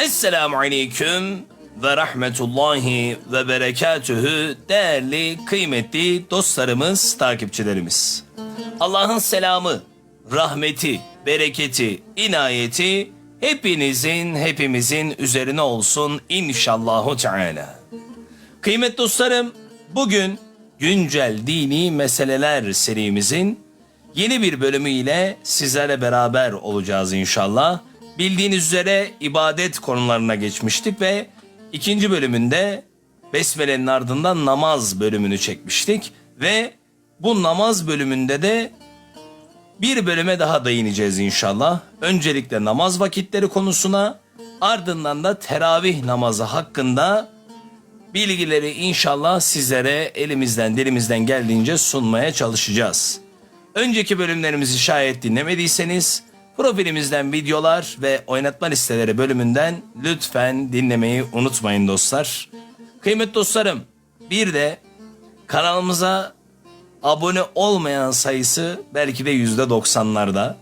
Esselamu Aleyküm ve Rahmetullahi ve Berekatühü değerli kıymetli dostlarımız, takipçilerimiz. Allah'ın selamı, rahmeti, bereketi, inayeti hepinizin, hepimizin üzerine olsun inşallahu teala. Kıymetli dostlarım, bugün güncel dini meseleler serimizin yeni bir bölümüyle sizlerle beraber olacağız inşallah. Bildiğiniz üzere ibadet konularına geçmiştik ve ikinci bölümünde Besmele'nin ardından namaz bölümünü çekmiştik ve bu namaz bölümünde de bir bölüme daha değineceğiz inşallah. Öncelikle namaz vakitleri konusuna, ardından da teravih namazı hakkında bilgileri inşallah sizlere elimizden dilimizden geldiğince sunmaya çalışacağız. Önceki bölümlerimizi şayet dinlemediyseniz profilimizden videolar ve oynatma listeleri bölümünden lütfen dinlemeyi unutmayın dostlar. Kıymetli dostlarım bir de kanalımıza abone olmayan sayısı belki de yüzde doksanlarda.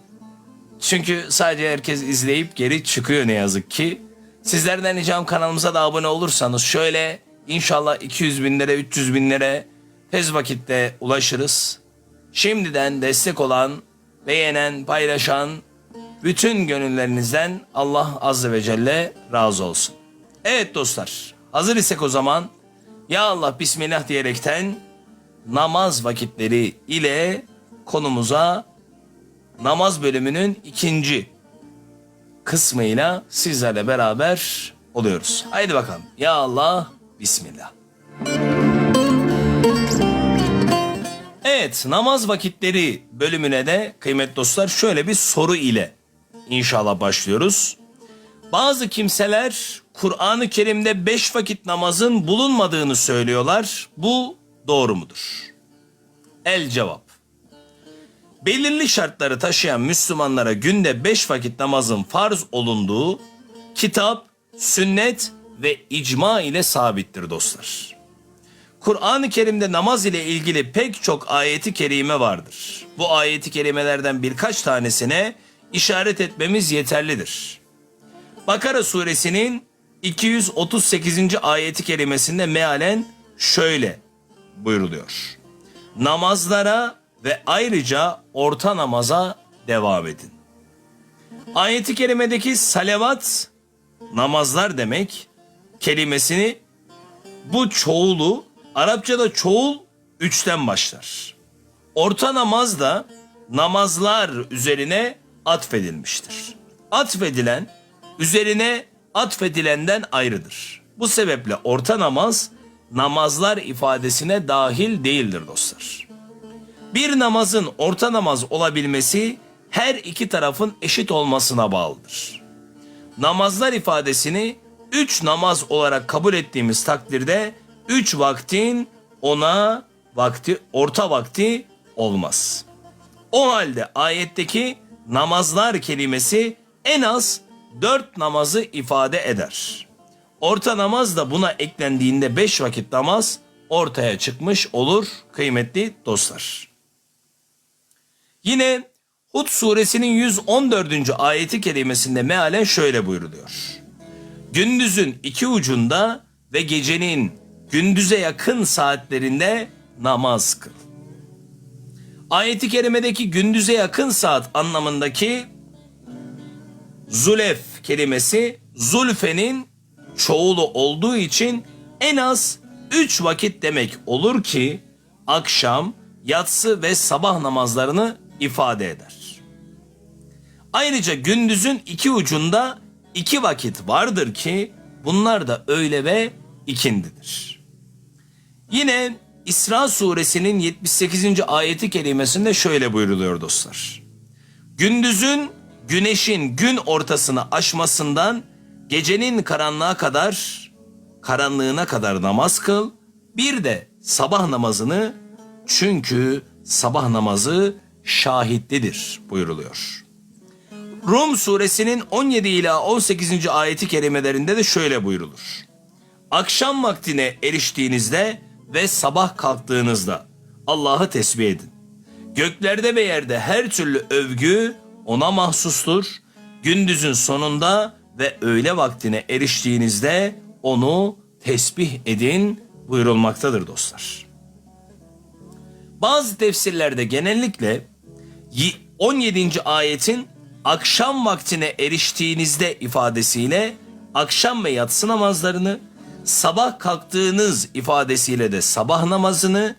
Çünkü sadece herkes izleyip geri çıkıyor ne yazık ki. Sizlerden ricam kanalımıza da abone olursanız şöyle inşallah 200 binlere 300 binlere tez vakitte ulaşırız. Şimdiden destek olan, beğenen, paylaşan bütün gönüllerinizden Allah Azze ve Celle razı olsun. Evet dostlar hazır isek o zaman Ya Allah Bismillah diyerekten namaz vakitleri ile konumuza namaz bölümünün ikinci kısmıyla sizlerle beraber oluyoruz. Haydi bakalım. Ya Allah, Bismillah. Evet, namaz vakitleri bölümüne de kıymetli dostlar şöyle bir soru ile inşallah başlıyoruz. Bazı kimseler Kur'an-ı Kerim'de beş vakit namazın bulunmadığını söylüyorlar. Bu doğru mudur? El cevap. Belirli şartları taşıyan Müslümanlara günde beş vakit namazın farz olunduğu kitap, sünnet ve icma ile sabittir dostlar. Kur'an-ı Kerim'de namaz ile ilgili pek çok ayeti kerime vardır. Bu ayeti kerimelerden birkaç tanesine işaret etmemiz yeterlidir. Bakara suresinin 238. ayeti kerimesinde mealen şöyle buyuruluyor. Namazlara ve ayrıca orta namaza devam edin. Ayeti kerimedeki salavat namazlar demek kelimesini bu çoğulu Arapçada çoğul üçten başlar. Orta namaz da namazlar üzerine atfedilmiştir. Atfedilen üzerine atfedilenden ayrıdır. Bu sebeple orta namaz namazlar ifadesine dahil değildir dostlar. Bir namazın orta namaz olabilmesi her iki tarafın eşit olmasına bağlıdır. Namazlar ifadesini üç namaz olarak kabul ettiğimiz takdirde üç vaktin ona vakti orta vakti olmaz. O halde ayetteki namazlar kelimesi en az dört namazı ifade eder. Orta namaz da buna eklendiğinde beş vakit namaz ortaya çıkmış olur kıymetli dostlar. Yine Hud suresinin 114. ayeti kelimesinde mealen şöyle buyruluyor. Gündüzün iki ucunda ve gecenin gündüze yakın saatlerinde namaz kıl. Ayeti kerimedeki gündüze yakın saat anlamındaki zulef kelimesi zulfenin çoğulu olduğu için en az 3 vakit demek olur ki akşam, yatsı ve sabah namazlarını ifade eder. Ayrıca gündüzün iki ucunda iki vakit vardır ki bunlar da öğle ve ikindidir. Yine İsra suresinin 78. ayeti kelimesinde şöyle buyruluyor dostlar. Gündüzün güneşin gün ortasını aşmasından gecenin karanlığa kadar karanlığına kadar namaz kıl. Bir de sabah namazını çünkü sabah namazı şahitlidir buyuruluyor. Rum suresinin 17 ila 18. ayeti kerimelerinde de şöyle buyrulur. Akşam vaktine eriştiğinizde ve sabah kalktığınızda Allah'ı tesbih edin. Göklerde ve yerde her türlü övgü ona mahsustur. Gündüzün sonunda ve öğle vaktine eriştiğinizde onu tesbih edin buyurulmaktadır dostlar. Bazı tefsirlerde genellikle y- 17. ayetin akşam vaktine eriştiğinizde ifadesiyle akşam ve yatsı namazlarını, sabah kalktığınız ifadesiyle de sabah namazını,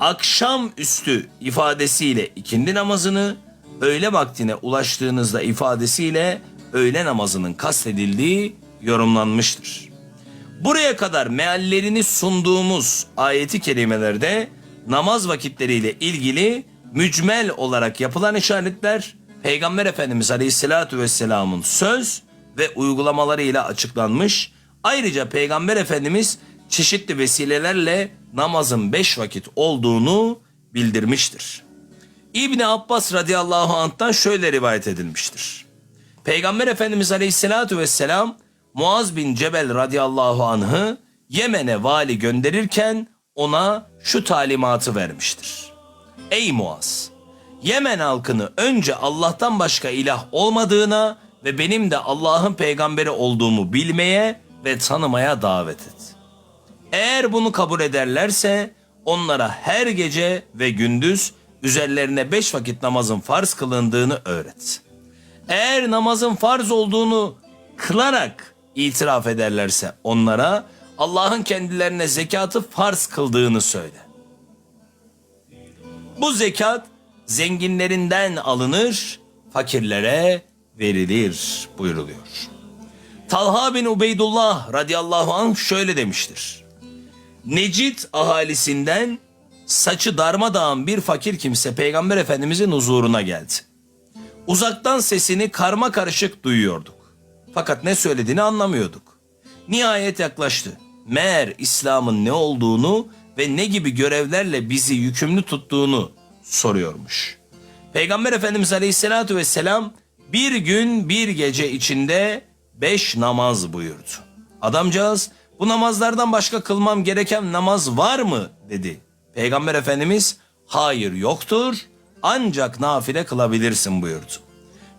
akşam üstü ifadesiyle ikindi namazını, öğle vaktine ulaştığınızda ifadesiyle öğle namazının kastedildiği yorumlanmıştır. Buraya kadar meallerini sunduğumuz ayeti kerimelerde namaz vakitleriyle ilgili mücmel olarak yapılan işaretler Peygamber Efendimiz Aleyhisselatü Vesselam'ın söz ve uygulamalarıyla açıklanmış. Ayrıca Peygamber Efendimiz çeşitli vesilelerle namazın beş vakit olduğunu bildirmiştir. İbni Abbas radıyallahu anh'tan şöyle rivayet edilmiştir. Peygamber Efendimiz Aleyhisselatü Vesselam Muaz bin Cebel radıyallahu anh'ı Yemen'e vali gönderirken ona şu talimatı vermiştir. Ey Muaz! Yemen halkını önce Allah'tan başka ilah olmadığına ve benim de Allah'ın peygamberi olduğumu bilmeye ve tanımaya davet et. Eğer bunu kabul ederlerse onlara her gece ve gündüz üzerlerine beş vakit namazın farz kılındığını öğret. Eğer namazın farz olduğunu kılarak itiraf ederlerse onlara Allah'ın kendilerine zekatı farz kıldığını söyle. Bu zekat zenginlerinden alınır, fakirlere verilir buyuruluyor. Talha bin Ubeydullah radıyallahu anh şöyle demiştir. Necid ahalisinden saçı darmadağın bir fakir kimse Peygamber Efendimizin huzuruna geldi. Uzaktan sesini karma karışık duyuyorduk. Fakat ne söylediğini anlamıyorduk. Nihayet yaklaştı. Meğer İslam'ın ne olduğunu ve ne gibi görevlerle bizi yükümlü tuttuğunu soruyormuş. Peygamber Efendimiz Aleyhisselatü Vesselam bir gün bir gece içinde beş namaz buyurdu. Adamcağız bu namazlardan başka kılmam gereken namaz var mı dedi. Peygamber Efendimiz hayır yoktur ancak nafile kılabilirsin buyurdu.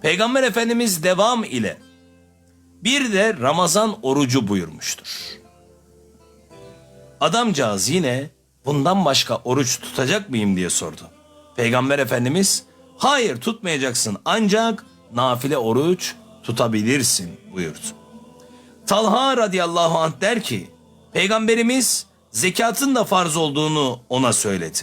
Peygamber Efendimiz devam ile bir de Ramazan orucu buyurmuştur. Adamcağız yine bundan başka oruç tutacak mıyım diye sordu. Peygamber Efendimiz hayır tutmayacaksın ancak nafile oruç tutabilirsin buyurdu. Talha radıyallahu anh der ki Peygamberimiz zekatın da farz olduğunu ona söyledi.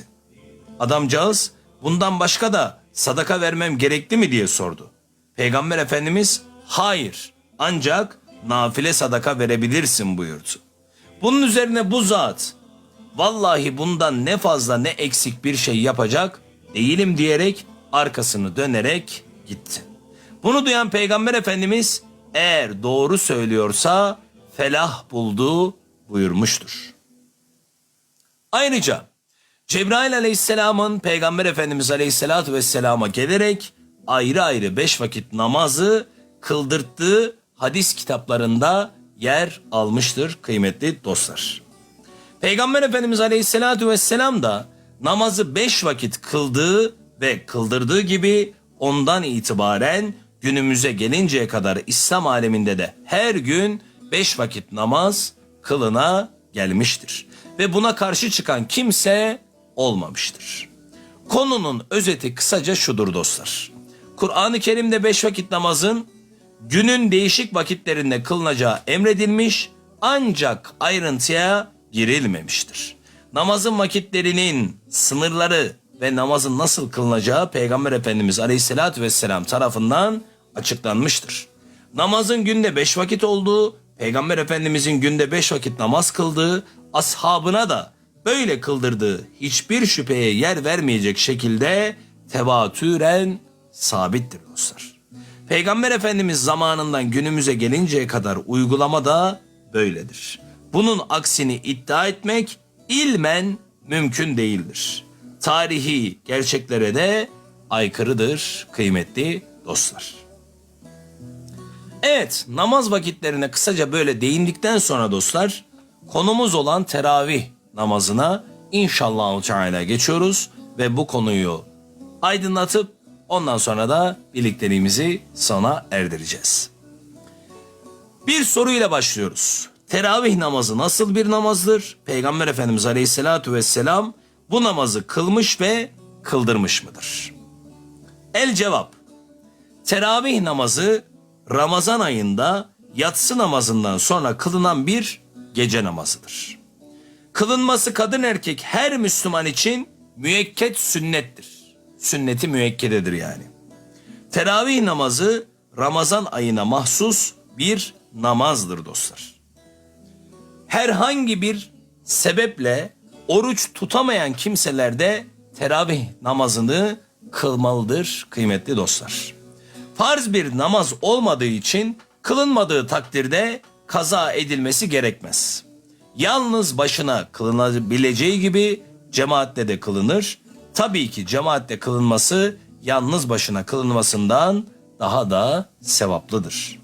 Adamcağız bundan başka da sadaka vermem gerekli mi diye sordu. Peygamber Efendimiz hayır ancak nafile sadaka verebilirsin buyurdu. Bunun üzerine bu zat vallahi bundan ne fazla ne eksik bir şey yapacak değilim diyerek arkasını dönerek gitti. Bunu duyan Peygamber Efendimiz eğer doğru söylüyorsa felah buldu buyurmuştur. Ayrıca Cebrail aleyhisselamın Peygamber Efendimiz aleyhissalatu vesselama gelerek ayrı ayrı beş vakit namazı kıldırttığı hadis kitaplarında yer almıştır kıymetli dostlar. Peygamber Efendimiz aleyhissalatu vesselam da namazı beş vakit kıldığı ve kıldırdığı gibi ondan itibaren günümüze gelinceye kadar İslam aleminde de her gün beş vakit namaz kılına gelmiştir. Ve buna karşı çıkan kimse olmamıştır. Konunun özeti kısaca şudur dostlar. Kur'an-ı Kerim'de beş vakit namazın günün değişik vakitlerinde kılınacağı emredilmiş ancak ayrıntıya girilmemiştir. Namazın vakitlerinin sınırları ve namazın nasıl kılınacağı Peygamber Efendimiz Aleyhisselatü Vesselam tarafından açıklanmıştır. Namazın günde beş vakit olduğu, Peygamber Efendimizin günde beş vakit namaz kıldığı, ashabına da böyle kıldırdığı hiçbir şüpheye yer vermeyecek şekilde tevatüren sabittir dostlar. Peygamber Efendimiz zamanından günümüze gelinceye kadar uygulama da böyledir. Bunun aksini iddia etmek ilmen mümkün değildir. Tarihi gerçeklere de aykırıdır kıymetli dostlar. Evet namaz vakitlerine kısaca böyle değindikten sonra dostlar konumuz olan teravih namazına inşallah Teala geçiyoruz ve bu konuyu aydınlatıp ondan sonra da birlikteliğimizi sona erdireceğiz. Bir soruyla başlıyoruz. Teravih namazı nasıl bir namazdır? Peygamber Efendimiz Aleyhisselatü Vesselam bu namazı kılmış ve kıldırmış mıdır? El cevap. Teravih namazı Ramazan ayında yatsı namazından sonra kılınan bir gece namazıdır. Kılınması kadın erkek her Müslüman için müekket sünnettir. Sünneti müekkededir yani. Teravih namazı Ramazan ayına mahsus bir namazdır dostlar. Herhangi bir sebeple oruç tutamayan kimseler de teravih namazını kılmalıdır kıymetli dostlar. Farz bir namaz olmadığı için kılınmadığı takdirde kaza edilmesi gerekmez. Yalnız başına kılınabileceği gibi cemaatle de kılınır. Tabii ki cemaatle kılınması yalnız başına kılınmasından daha da sevaplıdır.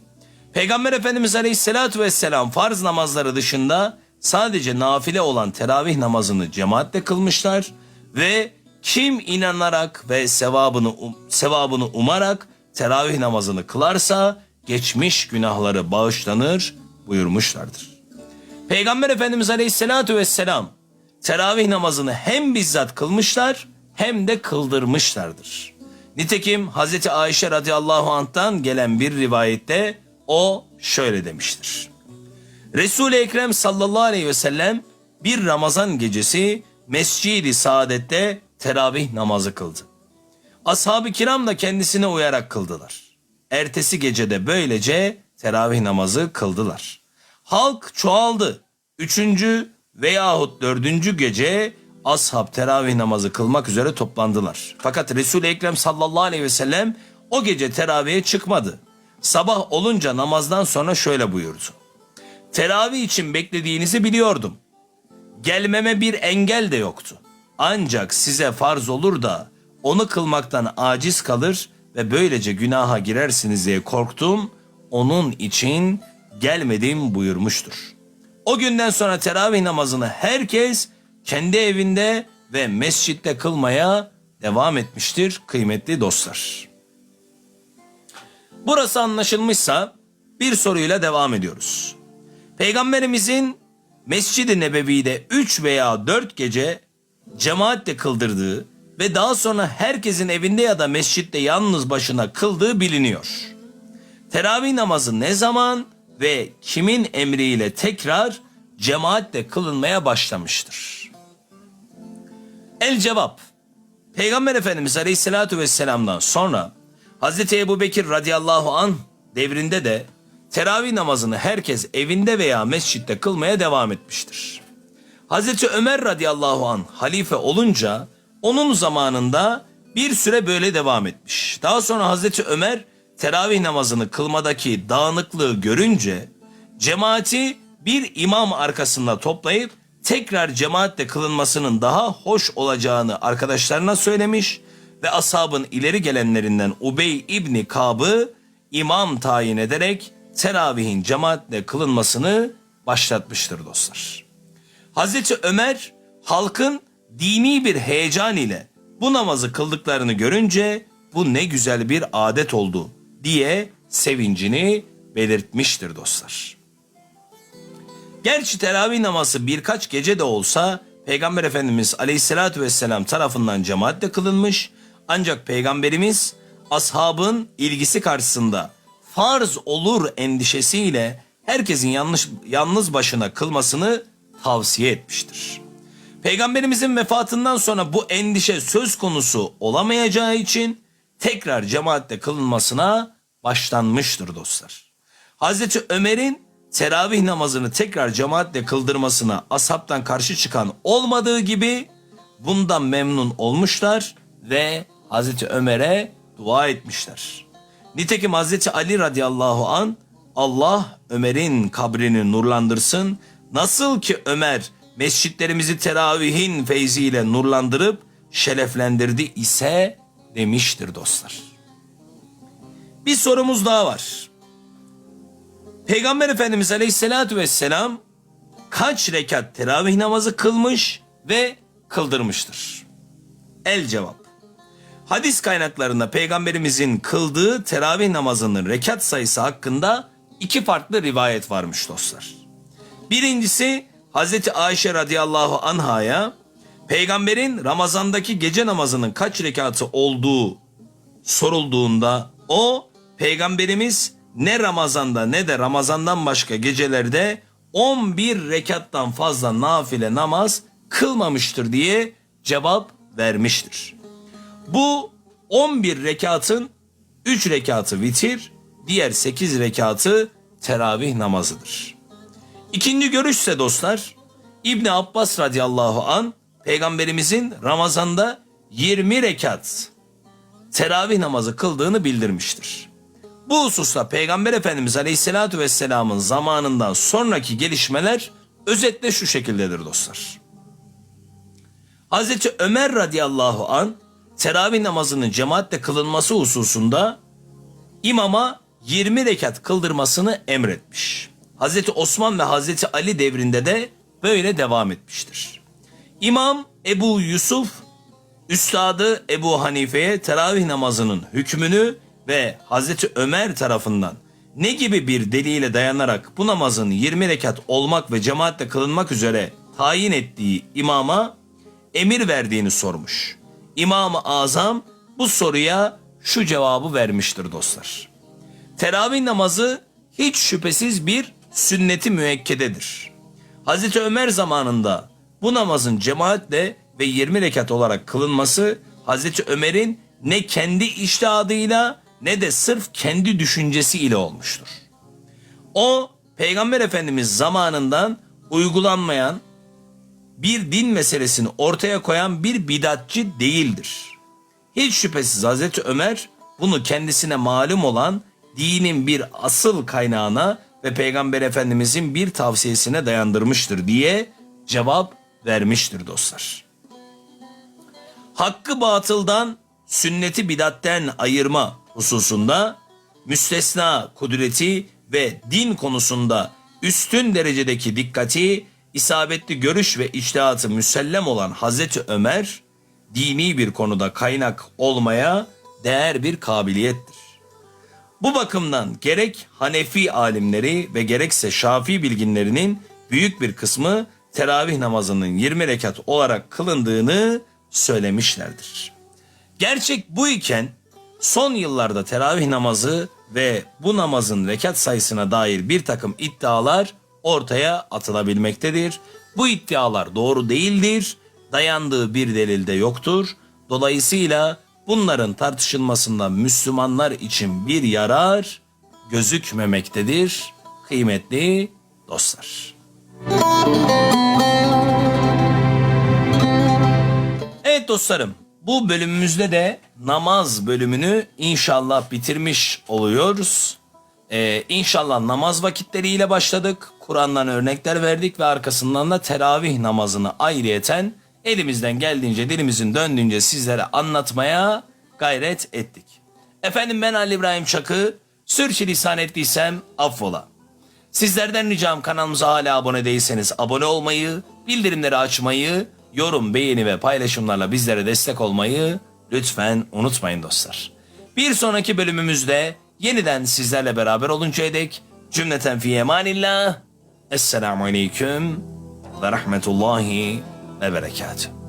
Peygamber Efendimiz Aleyhisselatü Vesselam farz namazları dışında sadece nafile olan teravih namazını cemaatle kılmışlar ve kim inanarak ve sevabını um- sevabını umarak teravih namazını kılarsa geçmiş günahları bağışlanır buyurmuşlardır. Peygamber Efendimiz Aleyhisselatü Vesselam teravih namazını hem bizzat kılmışlar hem de kıldırmışlardır. Nitekim Hazreti Ayşe radıyallahu anh'tan gelen bir rivayette o şöyle demiştir. Resul-i Ekrem sallallahu aleyhi ve sellem bir Ramazan gecesi Mescid-i Saadet'te teravih namazı kıldı. Ashab-ı kiram da kendisine uyarak kıldılar. Ertesi gecede böylece teravih namazı kıldılar. Halk çoğaldı. Üçüncü veyahut dördüncü gece ashab teravih namazı kılmak üzere toplandılar. Fakat Resul-i Ekrem sallallahu aleyhi ve sellem o gece teravihe çıkmadı. Sabah olunca namazdan sonra şöyle buyurdu. Teravih için beklediğinizi biliyordum. Gelmeme bir engel de yoktu. Ancak size farz olur da onu kılmaktan aciz kalır ve böylece günaha girersiniz diye korktum. Onun için gelmedim buyurmuştur. O günden sonra teravih namazını herkes kendi evinde ve mescitte kılmaya devam etmiştir kıymetli dostlar. Burası anlaşılmışsa bir soruyla devam ediyoruz. Peygamberimizin Mescid-i Nebevi'de 3 veya 4 gece cemaatle kıldırdığı ve daha sonra herkesin evinde ya da mescitte yalnız başına kıldığı biliniyor. Teravih namazı ne zaman ve kimin emriyle tekrar cemaatle kılınmaya başlamıştır? El cevap. Peygamber Efendimiz Aleyhisselatü Vesselam'dan sonra Hazreti Ebu Bekir radıyallahu an devrinde de teravih namazını herkes evinde veya mescitte kılmaya devam etmiştir. Hazreti Ömer radıyallahu an halife olunca onun zamanında bir süre böyle devam etmiş. Daha sonra Hazreti Ömer teravih namazını kılmadaki dağınıklığı görünce cemaati bir imam arkasında toplayıp tekrar cemaatle kılınmasının daha hoş olacağını arkadaşlarına söylemiş ve ashabın ileri gelenlerinden Ubey İbni Kab'ı imam tayin ederek teravihin cemaatle kılınmasını başlatmıştır dostlar. Hazreti Ömer halkın dini bir heyecan ile bu namazı kıldıklarını görünce bu ne güzel bir adet oldu diye sevincini belirtmiştir dostlar. Gerçi teravih namazı birkaç gece de olsa Peygamber Efendimiz Aleyhisselatü Vesselam tarafından cemaatle kılınmış ancak Peygamberimiz ashabın ilgisi karşısında farz olur endişesiyle herkesin yanlış, yalnız başına kılmasını tavsiye etmiştir. Peygamberimizin vefatından sonra bu endişe söz konusu olamayacağı için tekrar cemaatle kılınmasına başlanmıştır dostlar. Hazreti Ömer'in teravih namazını tekrar cemaatle kıldırmasına ashabtan karşı çıkan olmadığı gibi bundan memnun olmuşlar ve Hazreti Ömer'e dua etmişler. Nitekim Hazreti Ali radıyallahu an Allah Ömer'in kabrini nurlandırsın. Nasıl ki Ömer mescitlerimizi teravihin feyziyle nurlandırıp şereflendirdi ise demiştir dostlar. Bir sorumuz daha var. Peygamber Efendimiz Aleyhisselatü Vesselam kaç rekat teravih namazı kılmış ve kıldırmıştır? El cevap. Hadis kaynaklarında peygamberimizin kıldığı teravih namazının rekat sayısı hakkında iki farklı rivayet varmış dostlar. Birincisi Hazreti Ayşe radıyallahu anhaya peygamberin Ramazan'daki gece namazının kaç rekatı olduğu sorulduğunda o peygamberimiz ne Ramazan'da ne de Ramazan'dan başka gecelerde 11 rekattan fazla nafile namaz kılmamıştır diye cevap vermiştir. Bu 11 rekatın 3 rekatı vitir, diğer 8 rekatı teravih namazıdır. İkinci görüşse dostlar İbn Abbas radıyallahu an peygamberimizin Ramazan'da 20 rekat teravih namazı kıldığını bildirmiştir. Bu hususta Peygamber Efendimiz Aleyhisselatü Vesselam'ın zamanından sonraki gelişmeler özetle şu şekildedir dostlar. Hazreti Ömer radıyallahu an teravih namazının cemaatle kılınması hususunda imama 20 rekat kıldırmasını emretmiş. Hazreti Osman ve Hazreti Ali devrinde de böyle devam etmiştir. İmam Ebu Yusuf Üstadı Ebu Hanife'ye teravih namazının hükmünü ve Hazreti Ömer tarafından ne gibi bir delile dayanarak bu namazın 20 rekat olmak ve cemaatle kılınmak üzere tayin ettiği imama emir verdiğini sormuş. İmam-ı Azam bu soruya şu cevabı vermiştir dostlar. Teravih namazı hiç şüphesiz bir sünneti müekkededir. Hazreti Ömer zamanında bu namazın cemaatle ve 20 rekat olarak kılınması Hazreti Ömer'in ne kendi iştihadıyla ne de sırf kendi düşüncesi ile olmuştur. O Peygamber Efendimiz zamanından uygulanmayan bir din meselesini ortaya koyan bir bidatçı değildir. Hiç şüphesiz Hazreti Ömer bunu kendisine malum olan dinin bir asıl kaynağına ve Peygamber Efendimizin bir tavsiyesine dayandırmıştır diye cevap vermiştir dostlar. Hakkı batıldan, sünneti bidatten ayırma hususunda müstesna kudreti ve din konusunda üstün derecedeki dikkati, isabetli görüş ve içtihatı müsellem olan Hazreti Ömer, dini bir konuda kaynak olmaya değer bir kabiliyettir. Bu bakımdan gerek Hanefi alimleri ve gerekse Şafii bilginlerinin büyük bir kısmı teravih namazının 20 rekat olarak kılındığını söylemişlerdir. Gerçek bu iken son yıllarda teravih namazı ve bu namazın rekat sayısına dair bir takım iddialar ortaya atılabilmektedir. Bu iddialar doğru değildir, dayandığı bir delil de yoktur. Dolayısıyla bunların tartışılmasında Müslümanlar için bir yarar gözükmemektedir kıymetli dostlar. Evet dostlarım bu bölümümüzde de namaz bölümünü inşallah bitirmiş oluyoruz. Ee, inşallah namaz vakitleriyle başladık. Kur'an'dan örnekler verdik ve arkasından da teravih namazını ayrıyeten elimizden geldiğince dilimizin döndüğünce sizlere anlatmaya gayret ettik. Efendim ben Ali İbrahim Çakı. Sürçülisan ettiysem affola. Sizlerden ricam kanalımıza hala abone değilseniz abone olmayı, bildirimleri açmayı, yorum, beğeni ve paylaşımlarla bizlere destek olmayı lütfen unutmayın dostlar. Bir sonraki bölümümüzde yeniden sizlerle beraber oluncaya dek cümleten fi emanillah. Esselamu aleyküm ve rahmetullahi ve berekatuhu.